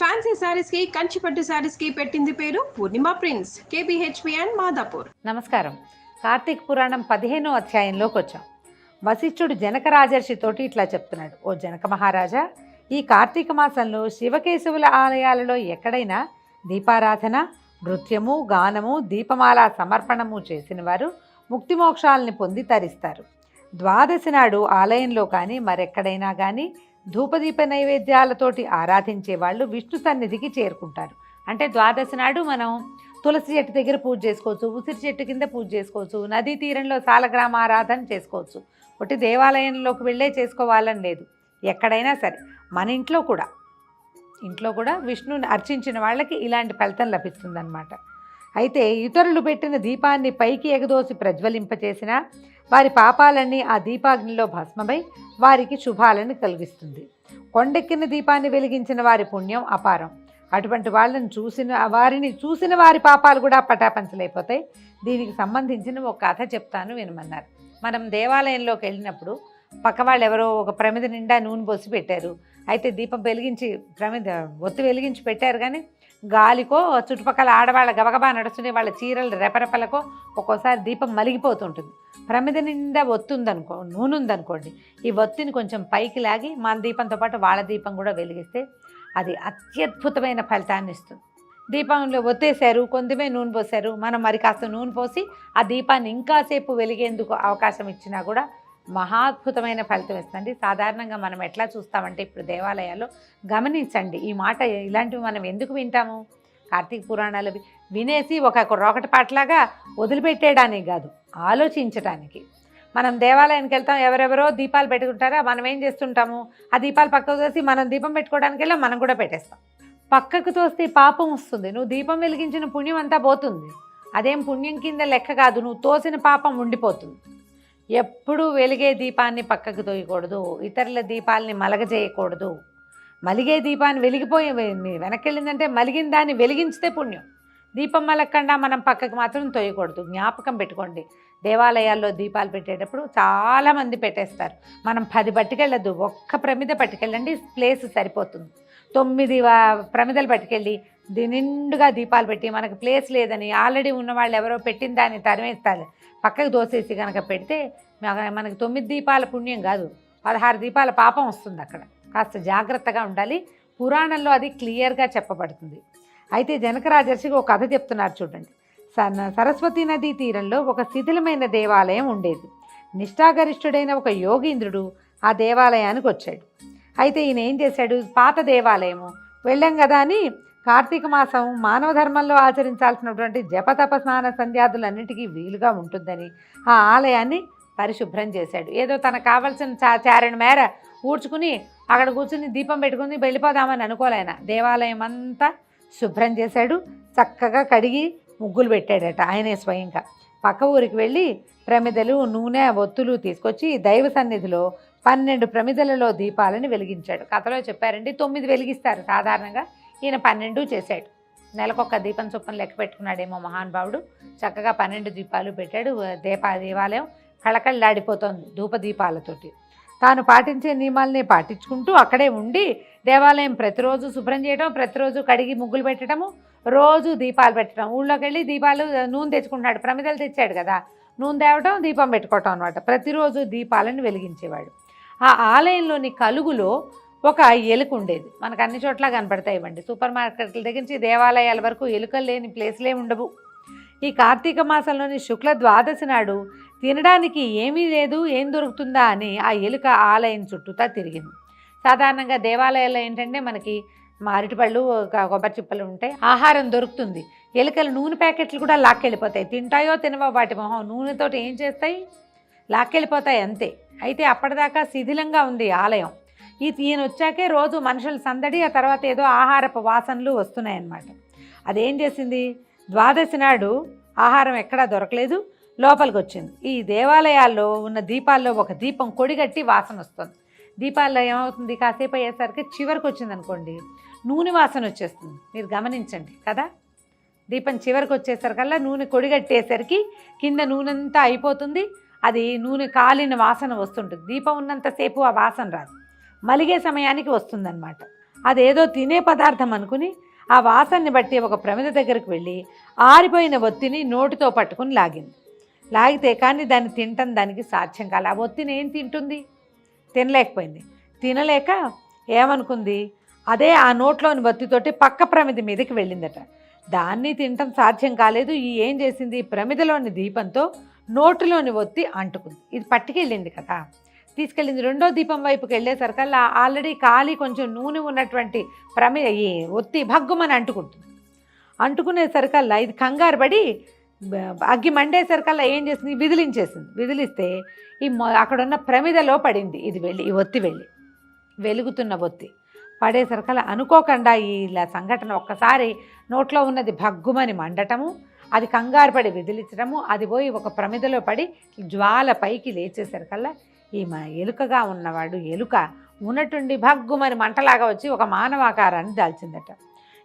Fancy శారీస్కి కంచిపట్టు శారీస్కి పెట్టింది పేరు Purnima prince KBHP and Madhapur నమస్కారం. కార్తీక పురాణం పదిహేనో అధ్యాయంలోకి వచ్చాం. వశిష్ఠుడు జనక రాజర్షితోటి ఇట్లా చెప్తున్నాడు. ఓ జనక మహారాజా ఈ కార్తీక మాసంలో శివకేశవుల ఆలయాలలో ఎక్కడైనా దీపారాధన నృత్యము గానము దీపమాల సమర్పణము చేసిన వారు ముక్తిమోక్షాలని పొంది తరిస్తారు. ద్వాదశి నాడు ఆలయంలో కానీ మరెక్కడైనా కానీ ధూపదీప నైవేద్యాలతోటి ఆరాధించే వాళ్ళు విష్ణు సన్నిధికి చేరుకుంటారు. అంటే ద్వాదశి నాడు మనం తులసి చెట్టు దగ్గర పూజ చేసుకోవచ్చు ఉసిరి చెట్టు కింద పూజ చేసుకోవచ్చు నదీ తీరంలో సాలగ్రామ ఆరాధన చేసుకోవచ్చు. ఒకటి దేవాలయంలోకి వెళ్ళే చేసుకోవాలని లేదు. ఎక్కడైనా సరే మన ఇంట్లో కూడా ఇంట్లో కూడా విష్ణుని అర్చించిన వాళ్ళకి ఇలాంటి ఫలితం లభిస్తుందన్నమాట. అయితే ఇతరులు పెట్టిన దీపాన్ని పైకి ఎగదోసి ప్రజ్వలింపచేసిన వారి పాపాలన్నీ ఆ దీపాగ్నిలో భస్మమై వారికి శుభాలను కలిగిస్తుంది. కొండెక్కిన దీపాన్ని వెలిగించిన వారి పుణ్యం అపారం. అటువంటి వాళ్ళని చూసిన వారిని చూసిన వారి పాపాలు కూడా పటాపంచలైపోతాయి. దీనికి సంబంధించిన ఒక కథ చెప్తాను వినమన్నారు. మనం దేవాలయంలోకి వెళ్ళినప్పుడు పక్క వాళ్ళు ఎవరో ఒక ప్రమిద నిండా నూనె పోసి పెట్టారు. అయితే దీపం వెలిగించి ప్రమిద ఒత్తి వెలిగించి పెట్టారు కానీ గాలికో చుట్టుపక్కల ఆడవాళ్ళ గబగబా నడుచుకునే వాళ్ళ చీరలు రెపరెపలకో ఒక్కోసారి దీపం మలిగిపోతుంటుంది. ప్రమిద నిండా ఒత్తుందనుకో నూనె ఉందనుకోండి ఈ ఒత్తిని కొంచెం పైకి లాగి మన దీపంతో పాటు వాళ్ళ దీపం కూడా వెలిగిస్తే అది అత్యద్భుతమైన ఫలితాన్ని ఇస్తుంది. దీపంలో ఒత్తేశారు కొంతమే నూనె పోసారు మనం మరి కాస్త నూనె పోసి ఆ దీపాన్ని ఇంకాసేపు వెలిగేందుకు అవకాశం ఇచ్చినా కూడా మహాద్భుతమైన ఫలితం ఇస్తుంది సాధారణంగా మనం ఎట్లా చూస్తామంటే ఇప్పుడు దేవాలయాల్లో గమనించండి. ఈ మాట ఇలాంటివి మనం ఎందుకు వింటాము? కార్తీక పురాణాలు వినేసి ఒక రోకటి పాటలాగా వదిలిపెట్టేయడానికి కాదు ఆలోచించడానికి మనం దేవాలయానికి వెళ్తాం ఎవరెవరో దీపాలు పెట్టుకుంటారా మనం ఏం చేస్తుంటాము? ఆ దీపాలు పక్కకు తోసి మనం దీపం పెట్టుకోవడానికి వెళ్ళాం మనం కూడా పెట్టేస్తాం. పక్కకు తోస్తే పాపం వస్తుంది. నువ్వు దీపం వెలిగించిన పుణ్యం అంతా పోతుంది. అదేం పుణ్యం కింద లెక్క కాదు నువ్వు తోసిన పాపం ఉండిపోతుంది. ఎప్పుడూ వెలిగే దీపాన్ని పక్కకు తోయకూడదు ఇతరుల దీపాలని మలగజేయకూడదు మలిగే దీపాన్ని వెలిగిపోయి వెనక్కి వెళ్ళిందంటే మలిగిన దాన్ని వెలిగించితే పుణ్యం. దీపం మలక్కండా మనం పక్కకు మాత్రం తోయకూడదు. జ్ఞాపకం పెట్టుకోండి. దేవాలయాల్లో దీపాలు పెట్టేటప్పుడు చాలామంది పెట్టేస్తారు. మనం పది పట్టుకెళ్ళద్దు ఒక్క ప్రమిద పట్టుకెళ్ళండి ప్లేస్ సరిపోతుంది. తొమ్మిది ప్రమిదలు పట్టుకెళ్ళి ది- నిండుగా దీపాలు పెట్టి మనకు ప్లేస్ లేదని ఆల్రెడీ ఉన్న వాళ్ళు ఎవరో పెట్టిన దాన్ని తరిమేస్తారు. పక్కకు దోసేసి కనుక పెడితే మనకి తొమ్మిది దీపాల పుణ్యం కాదు. పదహారు దీపాల పాపం వస్తుంది అక్కడ. కాస్త జాగ్రత్తగా ఉండాలి. పురాణంలో అది క్లియర్గా చెప్పబడుతుంది. అయితే జనకరాజర్షికి ఒక కథ చెప్తున్నారు చూడండి. స సరస్వతి నదీ తీరంలో ఒక శిథిలమైన దేవాలయం ఉండేది. నిష్ఠాగరిష్ఠుడైన ఒక యోగీంద్రుడు ఆ దేవాలయానికి వచ్చాడు. అయితే ఈయన ఏం చేశాడు? పాత దేవాలయము. వెళ్ళాం కదా అని కార్తీక మాసం మానవ ధర్మంలో ఆచరించాల్సినటువంటి జపతప స్నాన సంధ్యాదులన్నిటికీ వీలుగా ఉంటుందని ఆ ఆలయాన్ని పరిశుభ్రం చేశాడు. ఏదో తనకు కావలసిన చా చారణ మేర ఊడ్చుకుని అక్కడ కూర్చుని దీపం పెట్టుకుని వెళ్ళిపోదామని అనుకోలేన దేవాలయం అంతా శుభ్రం చేశాడు. చక్కగా కడిగి ముగ్గులు పెట్టాడట ఆయనే స్వయంగా. పక్క ఊరికి వెళ్ళి ప్రమిదలు నూనె ఒత్తులు తీసుకొచ్చి దైవ సన్నిధిలో పన్నెండు ప్రమిదలలో దీపాలను వెలిగించాడు. కథలో చెప్పారండి తొమ్మిది వెలిగిస్తారు సాధారణంగా. ఈయన పన్నెండు చేశాడు. నెలకొక దీపం చొప్పున లెక్క పెట్టుకున్నాడేమో మహానుభావుడు చక్కగా పన్నెండు దీపాలు పెట్టాడు. దీప దేవాలయం కళకళలాడిపోతోంది ధూప దీపాలతోటి. తాను పాటించే నియమాలనే పాటించుకుంటూ అక్కడే ఉండి దేవాలయం ప్రతిరోజు శుభ్రం చేయడం ప్రతిరోజు కడిగి ముగ్గులు పెట్టడము రోజు దీపాలు పెట్టడం ఊళ్ళోకి వెళ్ళి దీపాలు నూనె తెచ్చుకుంటున్నాడు. ప్రమిదలు తెచ్చాడు కదా. నూనె తేవటం దీపం పెట్టుకోవటం అనమాట ప్రతిరోజు దీపాలను వెలిగించేవాడు. ఆ ఆలయంలోని కలుగులో ఒక ఎలుక ఉండేది. మనకు అన్ని చోట్ల కనపడతాయి ఇవ్వండి సూపర్ మార్కెట్ల దగ్గర నుంచి దేవాలయాల వరకు ఎలుకలు లేని ప్లేస్లే ఉండవు. ఈ కార్తీక మాసంలోని శుక్ల ద్వాదశి నాడు తినడానికి ఏమీ లేదు ఏం దొరుకుతుందా అని ఆ ఎలుక ఆలయం చుట్టూతా తిరిగింది. సాధారణంగా దేవాలయాల్లో ఏంటంటే మనకి మారిటిపళ్ళు ఒక కొబ్బరి చిప్పలు ఉంటాయి. ఆహారం దొరుకుతుంది. ఎలుకలు నూనె ప్యాకెట్లు కూడా లాక్కెళ్ళిపోతాయి. తింటాయో తినవో వాటి మొహం నూనెతోటి ఏం చేస్తాయి? లాక్కెళ్ళిపోతాయి అంతే. అయితే అప్పటిదాకా శిథిలంగా ఉంది ఆలయం. ఈయన వచ్చాకే రోజు మనుషుల సందడి ఆ తర్వాత ఏదో ఆహారపు వాసనలు వస్తున్నాయన్నమాట. అదేం చేసింది? ద్వాదశి నాడు ఆహారం ఎక్కడా దొరకలేదు లోపలికి వచ్చింది ఈ దేవాలయాల్లో ఉన్న దీపాల్లో ఒక దీపం కొడిగట్టి వాసన వస్తుంది. దీపాల్లో ఏమవుతుంది? కాసేపు అయ్యేసరికి చివరికి వచ్చింది అనుకోండి నూనె వాసన వచ్చేస్తుంది. మీరు గమనించండి కదా? దీపం చివరికి వచ్చేసరికల్లా నూనె కొడిగట్టేసరికి కింద నూనె అంతా అయిపోతుంది. అది నూనె కాలిన వాసన వస్తుంటుంది. దీపం ఉన్నంతసేపు ఆ వాసన రాదు. మలిగే సమయానికి వస్తుందన్నమాట. అదేదో తినే పదార్థం అనుకుని ఆ వాసనని బట్టి ఒక ప్రమిద దగ్గరికి వెళ్ళి ఆరిపోయిన ఒత్తిని నోటితో పట్టుకుని లాగింది. లాగితే కానీ దాన్ని తినటం దానికి సాధ్యం కాలే. ఆ ఒత్తిని ఏం తింటుంది? తినలేకపోయింది. తినలేక ఏమనుకుంది? అదే ఆ నోట్లోని ఒత్తితోటి పక్క ప్రమిది మీదకి వెళ్ళిందట. దాన్ని తినటం సాధ్యం కాలేదు. ఈ ఏం చేసింది? ప్రమిదలోని దీపంతో నోటిలోని ఒత్తి అంటుకుంది. ఇది పట్టుకెళ్ళింది కదా. తీసుకెళ్ళింది. రెండో దీపం వైపుకి వెళ్ళేసరికల్లా ఆల్రెడీ ఖాళీ కొంచెం నూనె ఉన్నటువంటి ప్రమి ఈ ఒత్తి భగ్గుమని అంటుకుంటుంది. అంటుకునేసరికల్లా ఇది కంగారు పడి అగ్గి మండేసరికల్లా ఏం చేసింది? విదిలించేసింది. విదిలిస్తే ఈ మొ- అక్కడున్న ప్రమిదలో పడింది. ఇది వెళ్ళి ఈ ఒత్తి వెళ్ళి వెలుగుతున్న ఒత్తి. పడేసరికల్లా అనుకోకుండా ఈ సంఘటన ఒక్కసారి నోట్లో ఉన్నది భగ్గుమని మండటము అది కంగారు పడి విదిలించడము అది పోయి ఒక ప్రమిదలో పడి జ్వాల పైకి లేచేసరికల్లా ఈ మా ఎలుకగా ఉన్నవాడు ఎలుక ఉన్నట్టుండి భగ్గుమని మంటలాగా వచ్చి ఒక మానవాకారాన్ని దాల్చిందట.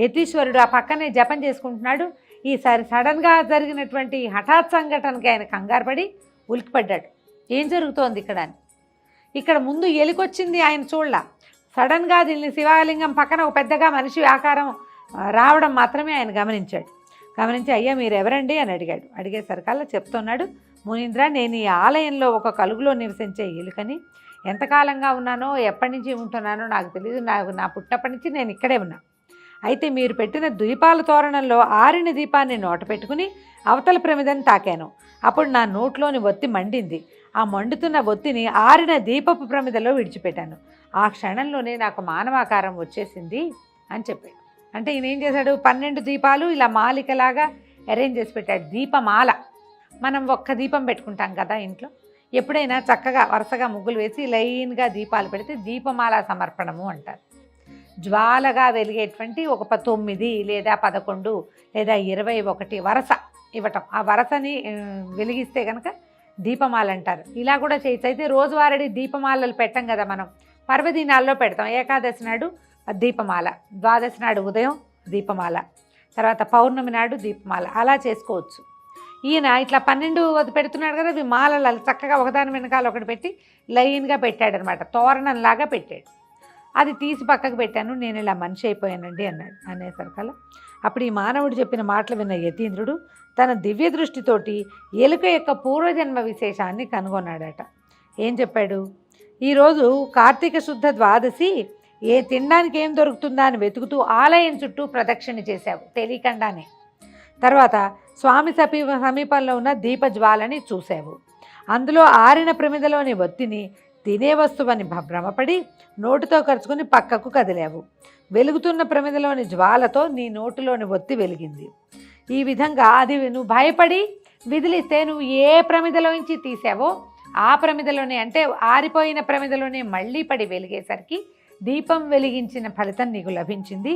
యతీశ్వరుడు ఆ పక్కనే జపం చేసుకుంటున్నాడు. ఈసారి సడన్గా జరిగినటువంటి హఠాత్ సంఘటనకి ఆయన కంగారు పడి ఉలికిపడ్డాడు ఏం జరుగుతోంది ఇక్కడ అని. ఇక్కడ ముందు ఎలుకొచ్చింది ఆయన చూడలా. సడన్గా దీన్ని శివలింగం పక్కన ఒక పెద్దగా మనిషి ఆకారం రావడం మాత్రమే ఆయన గమనించాడు. గమనించి అయ్యా మీరు ఎవరండి అని అడిగాడు. అడిగేసరికల్లా చెప్తున్నాడు. మునీంద్ర నేను ఈ ఆలయంలో ఒక కలుగులో నివసించే ఎలుకని ఎంతకాలంగా ఉన్నానో ఎప్పటి నుంచి ఉంటున్నానో నాకు తెలియదు నాకు నా పుట్టప్పటి నుంచి నేను ఇక్కడే ఉన్నా. అయితే మీరు పెట్టిన ద్వీపాల తోరణంలో ఆరిన దీపాన్ని నోట పెట్టుకుని అవతల ప్రమిదని తాకాను. అప్పుడు నా నోట్లోని ఒత్తి మండింది. ఆ మండుతున్న ఒత్తిని ఆరిన దీపపు ప్రమిదలో విడిచిపెట్టాను. ఆ క్షణంలోనే నాకు మానవాకారం వచ్చేసింది అని చెప్పాడు. అంటే ఈయన ఏం చేశాడు? పన్నెండు దీపాలు ఇలా మాలికలాగా అరేంజ్ చేసి పెట్టాడు. దీపమాల. మనం ఒక్క దీపం పెట్టుకుంటాం కదా ఇంట్లో. ఎప్పుడైనా చక్కగా వరుసగా ముగ్గులు వేసి లైన్గా దీపాలు పెడితే దీపమాల సమర్పణము అంటారు. జ్వాలగా వెలిగేటువంటి ఒక తొమ్మిది లేదా పదకొండు లేదా ఇరవై ఒకటి వరస ఇవ్వటం. ఆ వరసని వెలిగిస్తే కనుక దీపమాల అంటారు. ఇలా కూడా చేయొచ్చు. అయితే రోజువారీ దీపమాలలు పెట్టం కదా మనం. పర్వదినాల్లో పెడతాం. ఏకాదశి నాడు దీపమాల ద్వాదశి నాడు ఉదయం దీపమాల తర్వాత పౌర్ణమి నాడు దీపమాల. అలా చేసుకోవచ్చు. ఈయన ఇట్లా పన్నెండు అది పెడుతున్నాడు కదా అవి మాలలు చక్కగా ఒకదాని వెనకాల ఒకటి పెట్టి లైన్గా పెట్టాడనమాట. తోరణంలాగా పెట్టాడు. అది తీసి పక్కకు పెట్టాను నేను ఇలా మనిషి అయిపోయానండి అన్నాడు అనేసరికల్లా అప్పుడు ఈ మానవుడు చెప్పిన మాటలు విన్న యతీంద్రుడు తన దివ్య దృష్టితోటి ఎలుక యొక్క పూర్వజన్మ విశేషాన్ని కనుగొన్నాడట. ఏం చెప్పాడు? ఈరోజు కార్తీక శుద్ధ ద్వాదశి ఏ తినడానికి ఏం దొరుకుతుందా అని వెతుకుతూ ఆలయం చుట్టూ ప్రదక్షిణ చేశావు తెలియకుండానే. తర్వాత స్వామి సమీ సమీపంలో ఉన్న దీపజ్వాలని చూశావు. అందులో ఆరిన ప్రమిదలోని ఒత్తిని తినే వస్తువని భ్రమపడి నోటితో ఖర్చుకుని పక్కకు కదిలావు. వెలుగుతున్న ప్రమిదలోని జ్వాలతో నీ నోటిలోని ఒత్తి వెలిగింది. ఈ విధంగా అది నువ్వు భయపడి విదిలిస్తే నువ్వు ఏ ప్రమిదలోంచి తీసావో ఆ ప్రమిదలోనే అంటే ఆరిపోయిన ప్రమిదలోనే మళ్ళీ పడి వెలిగేసరికి దీపం వెలిగించిన ఫలితం నీకు లభించింది.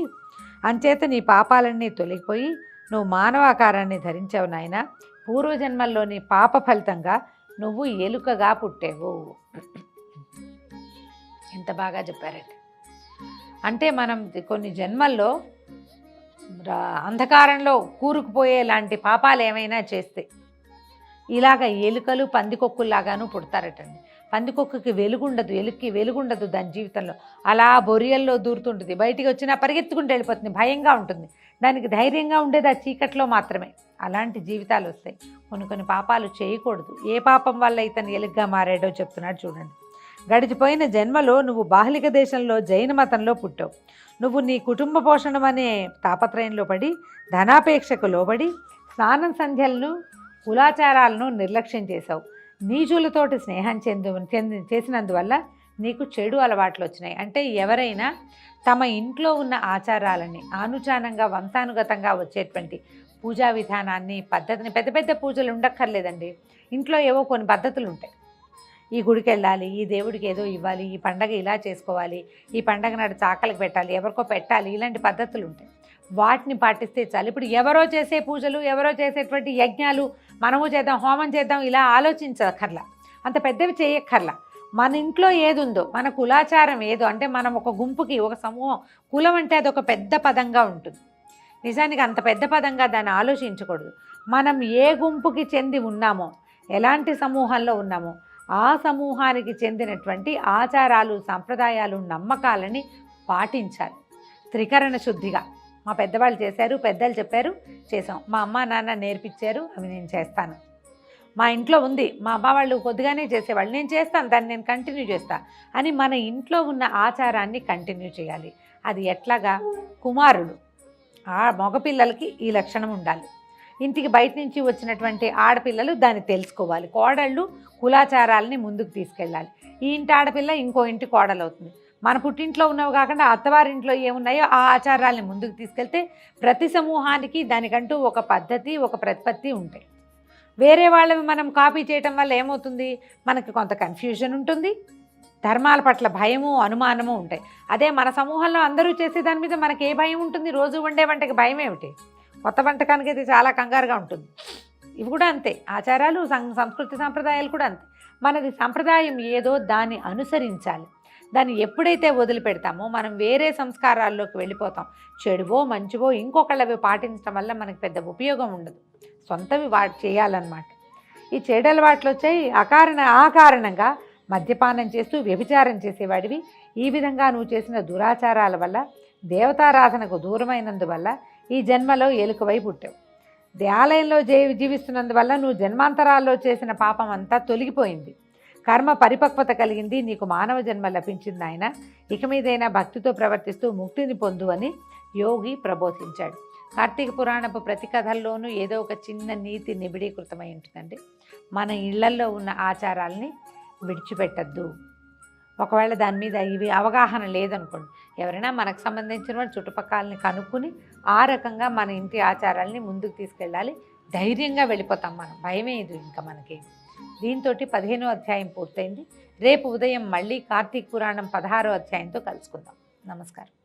అంచేత నీ పాపాలన్నీ తొలగిపోయి నువ్వు మానవాకారాన్ని ధరించావు నాయన. పూర్వజన్మల్లోని పాప ఫలితంగా నువ్వు ఎలుకగా పుట్టావు. ఎంత బాగా చెప్పారండి. అంటే మనం కొన్ని జన్మల్లో అంధకారంలో కూరుకుపోయే లాంటి పాపాలు ఏమైనా చేస్తే ఇలాగ ఎలుకలు పందికొక్కుల్లాగాను పుడతారటండి. పందికొక్కుకి వెలుగుండదు ఎలుక్కి వెలుగుండదు దాని జీవితంలో. అలా బొరియల్లో దూరుతుంటుంది. బయటికి వచ్చినా పరిగెత్తుకుంటూ వెళ్ళిపోతుంది. భయంగా ఉంటుంది. దానికి ధైర్యంగా ఉండేది ఆ చీకట్లో మాత్రమే. అలాంటి జీవితాలు వస్తాయి. కొన్ని కొన్ని పాపాలు చేయకూడదు. ఏ పాపం వల్ల ఇతను ఎలుగ్గా మారాడో చెప్తున్నాడు చూడండి. గడిచిపోయిన జన్మలో నువ్వు బాహ్లిక దేశంలో జైన మతంలో పుట్టావు. నువ్వు నీ కుటుంబ పోషణం అనే తాపత్రయంలో పడి ధనాపేక్షకు లోబడి స్నానం సంధ్యలను కులాచారాలను నిర్లక్ష్యం చేశావు. నీచులతోటి స్నేహం చెందు చెంది చేసినందువల్ల నీకు చెడు అలవాట్లు వచ్చినాయి అంటే ఎవరైనా తమ ఇంట్లో ఉన్న ఆచారాలని ఆనుచానంగా వంశానుగతంగా వచ్చేటువంటి పూజా విధానాన్ని పద్ధతిని పెద్ద పెద్ద పూజలు ఉండక్కర్లేదండి. ఇంట్లో ఏవో కొన్ని పద్ధతులు ఉంటాయి ఈ గుడికి వెళ్ళాలి ఈ దేవుడికి ఏదో ఇవ్వాలి ఈ పండగ ఇలా చేసుకోవాలి ఈ పండగ నాడు చాకలికి పెట్టాలి ఎవరికో పెట్టాలి ఇలాంటి పద్ధతులు ఉంటాయి వాటిని పాటిస్తే చాలు. ఇప్పుడు ఎవరో చేసే పూజలు ఎవరో చేసేటువంటి యజ్ఞాలు మనము చేద్దాం హోమం చేద్దాం ఇలా ఆలోచించక్కర్లా. అంత పెద్దవి చేయక్కర్లా. మన ఇంట్లో ఏదుందో మన కులాచారం ఏదో అంటే మనం ఒక గుంపుకి ఒక సమూహం కులం అంటే అది ఒక పెద్ద పదంగా ఉంటుంది. నిజానికి అంత పెద్ద పదంగా దాన్ని ఆలోచించకూడదు. మనం ఏ గుంపుకి చెంది ఉన్నామో ఎలాంటి సమూహంలో ఉన్నామో ఆ సమూహానికి చెందినటువంటి ఆచారాలు సంప్రదాయాలు నమ్మకాలని పాటించాలి. త్రికరణ శుద్ధిగా. మా పెద్దవాళ్ళు చేశారు పెద్దలు చెప్పారు చేసాం మా అమ్మ నాన్న నేర్పించారు అవి నేను చేస్తాను. మా ఇంట్లో ఉంది. మా అమ్మ వాళ్ళు కొద్దిగానే చేసేవాళ్ళు. నేను చేస్తాను దాన్ని నేను కంటిన్యూ చేస్తా అని మన ఇంట్లో ఉన్న ఆచారాన్ని కంటిన్యూ చేయాలి. అది ఎట్లాగా? కుమారుడు. ఆ మగపిల్లలకి ఈ లక్షణం ఉండాలి. ఇంటికి బయట నుంచి వచ్చినటువంటి ఆడపిల్లలు దాన్ని తెలుసుకోవాలి. కోడళ్ళు కులాచారాలని ముందుకు తీసుకెళ్ళాలి. ఈ ఇంటి ఆడపిల్ల ఇంకో ఇంటి కోడలు అవుతుంది మన పుట్టింట్లో ఉన్నవి కాకుండా అత్తవారింట్లో ఏమున్నాయో ఆ ఆచారాలని ముందుకు తీసుకెళ్తే ప్రతి సమూహానికి దానికంటూ ఒక పద్ధతి ఒక ప్రతిపత్తి ఉంటాయి. వేరే వాళ్ళవి మనం కాపీ చేయటం వల్ల ఏమవుతుంది? మనకి కొంత కన్ఫ్యూజన్ ఉంటుంది. ధర్మాల పట్ల భయము అనుమానము ఉంటాయి. అదే మన సమూహంలో అందరూ చేసే దాని మీద మనకి ఏ భయం ఉంటుంది? రోజు వండే వంటకి భయం ఏమిటి? కొత్త వంటకానికి అయితే చాలా కంగారుగా ఉంటుంది. ఇవి కూడా అంతే. ఆచారాలు సం- సంస్కృతి సాంప్రదాయాలు కూడా అంతే. మనది సంప్రదాయం ఏదో దాన్ని అనుసరించాలి. దాన్ని ఎప్పుడైతే వదిలిపెడతామో మనం వేరే సంస్కారాల్లోకి వెళ్ళిపోతాం. చెడువో మంచివో ఇంకొకళ్ళవి పాటించడం వల్ల మనకు పెద్ద ఉపయోగం ఉండదు. సొంతవి వాటి చేయాలన్నమాట. ఈ చెడు అలవాట్లు వచ్చాయి. అకారణ ఆ కారణంగా మద్యపానం చేస్తూ వ్యభిచారం చేసేవాడివి. ఈ విధంగా నువ్వు చేసిన దురాచారాల వల్ల దేవతారాధనకు దూరమైనందువల్ల ఈ జన్మలో ఎలుకవై పుట్టావు. దేవాలయంలో జీ జీవిస్తున్నందువల్ల నువ్వు జన్మాంతరాల్లో చేసిన పాపం అంతా తొలగిపోయింది. కర్మ పరిపక్వత కలిగింది. నీకు మానవ జన్మ లభించింది ఆయన ఇక మీదైనా భక్తితో ప్రవర్తిస్తూ ముక్తిని పొందు అని యోగి ప్రబోధించాడు. కార్తీక పురాణపు ప్రతి కథల్లోనూ ఏదో ఒక చిన్న నీతి నిబిడీకృతమై ఉంటుందండి. మన ఇళ్ళల్లో ఉన్న ఆచారాలని విడిచిపెట్టద్దు. ఒకవేళ దాని మీద ఇవి అవగాహన లేదనుకోండి ఎవరైనా మనకు సంబంధించిన వాళ్ళు చుట్టుపక్కలని కనుక్కుని ఆ రకంగా మన ఇంటి ఆచారాలని ముందుకు తీసుకెళ్ళాలి. ధైర్యంగా వెళ్ళిపోతాం మనం. భయమే ఇది ఇంకా మనకి. దీంతో పదిహేనో అధ్యాయం పూర్తయింది. రేపు ఉదయం మళ్ళీ కార్తీక పురాణం పదహారో అధ్యాయంతో కలుసుకుందాం. నమస్కారం.